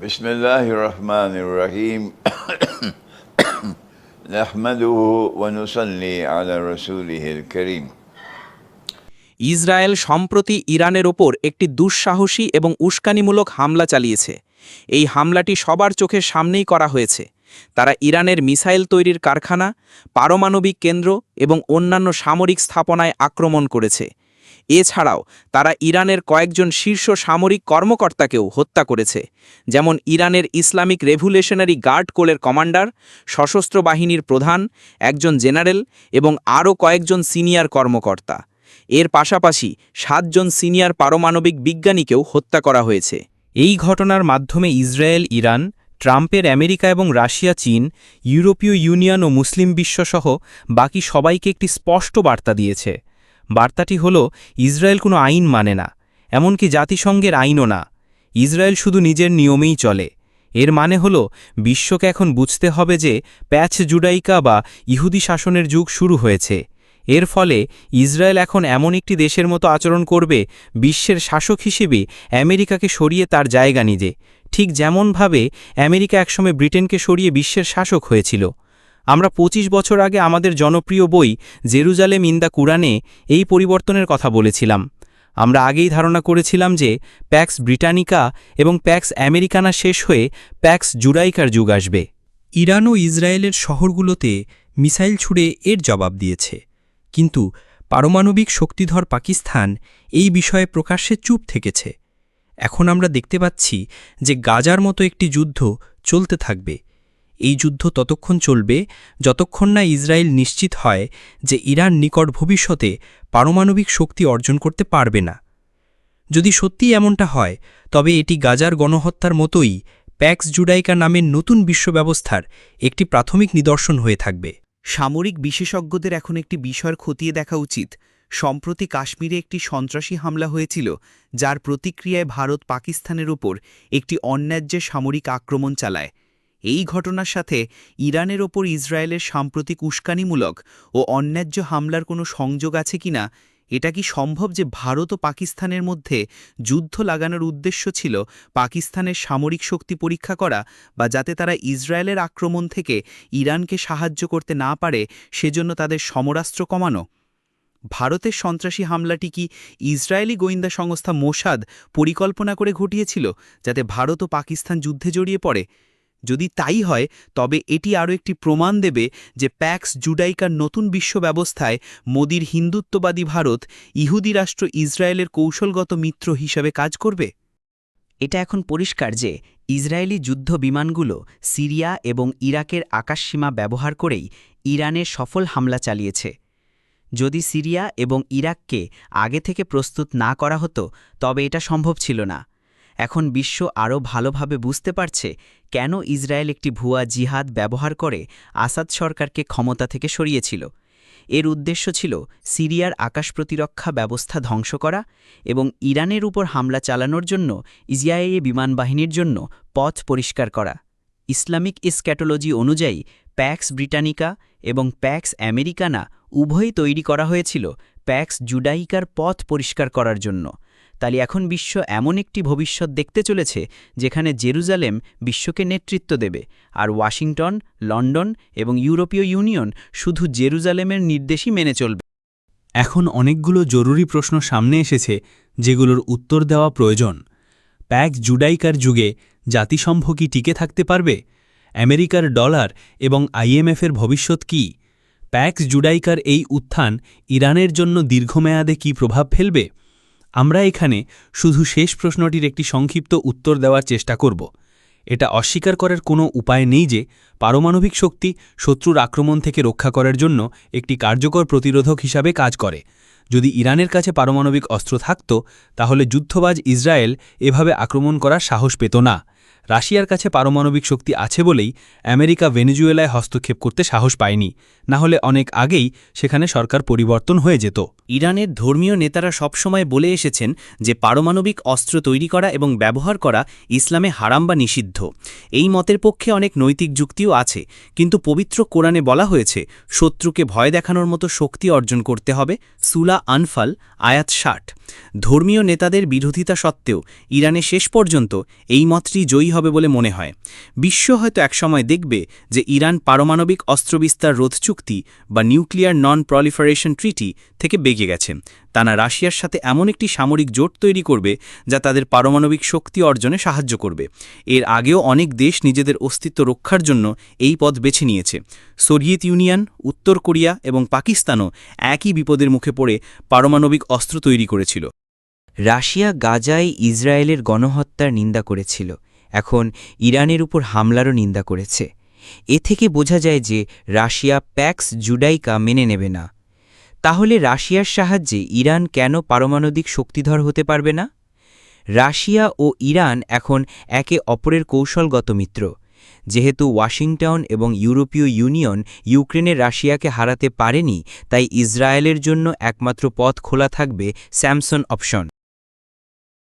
بسم الله الرحمن الرحيم نحمده ونصلي على رسوله الكريم Israel সম্প্রতি ইরানের ওপর একটি দুঃসাহসী এবং উস্কানিমূলক হামলা চালিয়েছে এই হামলাটি সবার চোখের সামনেই করা হয়েছে তারা ইরানের মিসাইল তৈরির কারখানা পারমাণবিক কেন্দ্র এবং অন্যান্য সামরিক স্থাপনায় আক্রমণ করেছে এছাড়াও তারা ইরানের কয়েকজন শীর্ষ সামরিক কর্মকর্তাকেও হত্যা করেছে। যেমন ইরানের ইসলামিক রেভুলেশনারি গার্ড কোলের কমান্ডার, সশস্ত্র বাহিনীর প্রধান, একজন জেনারেল এবং আরও কয়েকজন সিনিয়র কর্মকর্তা। এর পাশাপাশি সাতজন সিনিয়র পারমাণবিক বিজ্ঞানীকেও হত্যা করা হয়েছে। এই ঘটনার মাধ্যমে ইসরায়েল, ইরান, ট্রাম্পের আমেরিকা এবং রাশিয়া, চীন, ইউরোপীয় ইউনিয়ন ও মুসলিম বিশ্বসহ বাকি সবাইকে একটি স্পষ্ট বার্তা দিয়েছে। বার্তাটি হল, ইসরায়েল কোনো আইন মানে না, এমনকি জাতিসংঘের আইনও না। ইসরায়েল শুধু নিজের নিয়মেই চলে। এর মানে হল, বিশ্বকে এখন বুঝতে হবে যে প্যাচ জুডাইকা বা ইহুদি শাসনের যুগ শুরু হয়েছে। এর ফলে ইসরায়েল এখন এমন একটি দেশের মতো আচরণ করবে, বিশ্বের শাসক হিসেবে আমেরিকাকে সরিয়ে তার জায়গা নিজে। ঠিক যেমনভাবে আমেরিকা একসময় ব্রিটেনকে সরিয়ে বিশ্বের শাসক হয়েছিল। আমরা ২৫ বছর আগে আমাদের জনপ্রিয় বই জেরুজালেম ইন দ্য কুরআনে এই পরিবর্তনের কথা বলেছিলাম। আমরা আগেই ধারণা করেছিলাম যে প্যাক্স ব্রিটানিকা এবং প্যাক্স আমেরিকানা শেষ হয়ে প্যাক্স জুরাইকার যুগ আসবে। ইরান ও ইসরায়েলের শহরগুলোতে মিসাইল ছুড়ে এর জবাব দিয়েছে। কিন্তু পারমাণবিক শক্তিধর পাকিস্তান এই বিষয়ে প্রকাশ্যে চুপ থেকেছে। এখন আমরা দেখতে পাচ্ছি যে গাজার মতো একটি যুদ্ধ চলতে থাকবে। এই যুদ্ধ ততক্ষণ চলবে যতক্ষণ না ইসরায়েল নিশ্চিত হয় যে ইরান নিকট ভবিষ্যতে পারমাণবিক শক্তি অর্জন করতে পারবে না। যদি সত্যি এমনটা হয়, তবে এটি গাজার গণহত্যার মতোই প্যাক্স জুডাইকা নামের নতুন বিশ্ব ব্যবস্থার একটি প্রাথমিক নিদর্শন হয়ে থাকবে। সামরিক বিশেষজ্ঞদের এখন একটি বিষয়ের খতিয়ে দেখা উচিত। সম্প্রতি কাশ্মীরে একটি সন্ত্রাসী হামলা হয়েছিল, যার প্রতিক্রিয়ায় ভারত পাকিস্তানের ওপর একটি অন্যায্য সামরিক আক্রমণ চালায়। এই ঘটনার সাথে ইরানের ওপর ইসরায়েলের সাম্প্রতিক উস্কানিমূলক ও অন্যায্য হামলার কোনো সংযোগ আছে কিনা এটা কি সম্ভব যে ভারত ও পাকিস্তানের মধ্যে যুদ্ধ লাগানোর উদ্দেশ্য ছিল পাকিস্তানের সামরিক শক্তি পরীক্ষা করা বা যাতে তারা ইসরায়েলের আক্রমণ থেকে ইরানকে সাহায্য করতে না পারে সেজন্য তাদের সমরাস্ত্র কমানো? ভারতের সন্ত্রাসী হামলাটি কি ইসরায়েলি গোয়েন্দা সংস্থা মোসাদ পরিকল্পনা করে ঘটিয়েছিল যাতে ভারত ও পাকিস্তান যুদ্ধে জড়িয়ে পড়ে? যদি তাই হয়, তবে এটি আরও একটি প্রমাণ দেবে যে প্যাক্স জুডাইকার নতুন বিশ্ব ব্যবস্থায় মোদির হিন্দুত্ববাদী ভারত ইহুদি রাষ্ট্র ইসরায়েলের কৌশলগত মিত্র হিসাবে কাজ করবে? এটা এখন পরিষ্কার যে ইসরায়েলি যুদ্ধ বিমানগুলো সিরিয়া এবং ইরাকের আকাশসীমা ব্যবহার করেই ইরানে সফল হামলা চালিয়েছে। যদি সিরিয়া এবং ইরাককে আগে থেকে প্রস্তুত না করা হতো, তবে এটা সম্ভব ছিল না। এখন বিশ্ব আরও ভালোভাবে বুঝতে পারছে কেন ইসরায়েল একটি ভুয়া জিহাদ ব্যবহার করে আসাদ সরকারকে ক্ষমতা থেকে সরিয়েছিল। এর উদ্দেশ্য ছিল সিরিয়ার আকাশ প্রতিরক্ষা ব্যবস্থা ধ্বংস করা এবং ইরানের উপর হামলা চালানোর জন্য ইসরায়েলি বিমানবাহিনীর জন্য পথ পরিষ্কার করা। ইসলামিক স্ক্যাটোলজি অনুযায়ী প্যাক্স ব্রিটানিকা এবং প্যাক্স আমেরিকানা উভয়ই তৈরি করা হয়েছিল প্যাক্স জুডাইকার পথ পরিষ্কার করার জন্য। তাই এখন বিশ্ব এমন একটি ভবিষ্যৎ দেখতে চলেছে যেখানে জেরুজালেম বিশ্বকে নেতৃত্ব দেবে আর ওয়াশিংটন, লন্ডন এবং ইউরোপীয় ইউনিয়ন শুধু জেরুজালেমের নির্দেশই মেনে চলবে। এখন অনেকগুলো জরুরি প্রশ্ন সামনে এসেছে যেগুলোর উত্তর দেওয়া প্রয়োজন। প্যাক জুডাইকার যুগে জাতিসংঘ কি টিকে থাকতে পারবে? আমেরিকার ডলার এবং আইএমএফের ভবিষ্যৎ কি? প্যাক্স জুডাইকার এই উত্থান ইরানের জন্য দীর্ঘমেয়াদে কি প্রভাব ফেলবে? আমরা এখানে শুধু শেষ প্রশ্নটির একটি সংক্ষিপ্ত উত্তর দেওয়ার চেষ্টা করব। এটা অস্বীকার করার কোনো উপায় নেই যে পারমাণবিক শক্তি শত্রুর আক্রমণ থেকে রক্ষা করার জন্য একটি কার্যকর প্রতিরোধক হিসাবে কাজ করে। যদি ইরানের কাছে পারমাণবিক অস্ত্র থাকত, তাহলে যুদ্ধবাজ ইসরায়েল এভাবে আক্রমণ করার সাহস পেত না। রাশিয়ার কাছে পারমাণবিক শক্তি আছে বলেই আমেরিকা ভেনেজুয়েলায় হস্তক্ষেপ করতে সাহস পায়নি। না হলে অনেক আগেই সেখানে সরকার পরিবর্তন হয়ে যেত। ইরানের ধর্মীয় নেতারা সবসময় বলে এসেছেন যে পারমাণবিক অস্ত্র তৈরি করা এবং ব্যবহার করা ইসলামে হারাম বা নিষিদ্ধ। এই মতের পক্ষে অনেক নৈতিক যুক্তিও আছে, কিন্তু পবিত্র কোরআনে বলা হয়েছে, শত্রুকে ভয় দেখানোর মতো শক্তি অর্জন করতে হবে। সুলা আনফাল, আয়াত ষাট। ধর্মীয় নেতাদের বিরোধিতা সত্ত্বেও ইরানে শেষ পর্যন্ত এই মতটি জয়ী হবে বলে মনে হয়। বিশ্ব হয়তো একসময় দেখবে যে ইরান পারমাণবিক অস্ত্রবিস্তার রোধ চুক্তি বা নিউক্লিয়ার নন প্রলিফারেশন ট্রিটি থেকে বেগে গেছে। তারা রাশিয়ার সাথে এমন একটি সামরিক জোট তৈরি করবে যা তাদের পারমাণবিক শক্তি অর্জনে সাহায্য করবে। এর আগেও অনেক দেশ নিজেদের অস্তিত্ব রক্ষার জন্য এই পথ বেছে নিয়েছে। সোভিয়েত ইউনিয়ন, উত্তর কোরিয়া এবং পাকিস্তানও একই বিপদের মুখে পড়ে পারমাণবিক অস্ত্র তৈরি করেছিল। রাশিয়া গাজায় ইসরায়েলের গণহত্যার নিন্দা করেছিল। এখন ইরানের উপর হামলারও নিন্দা করেছে। এ থেকে বোঝা যায় যে রাশিয়া প্যাক্স জুডাইকা মেনে নেবে না। তাহলে রাশিয়ার সাহায্যে ইরান কেন পারমাণবিক শক্তিধর হতে পারবে না? রাশিয়া ও ইরান এখন একে অপরের কৌশলগত মিত্র। যেহেতু ওয়াশিংটন এবং ইউরোপীয় ইউনিয়ন ইউক্রেনে রাশিয়াকে হারাতে পারেনি, তাই ইসরায়েলের জন্য একমাত্র পথ খোলা থাকবে স্যামসন অপশন।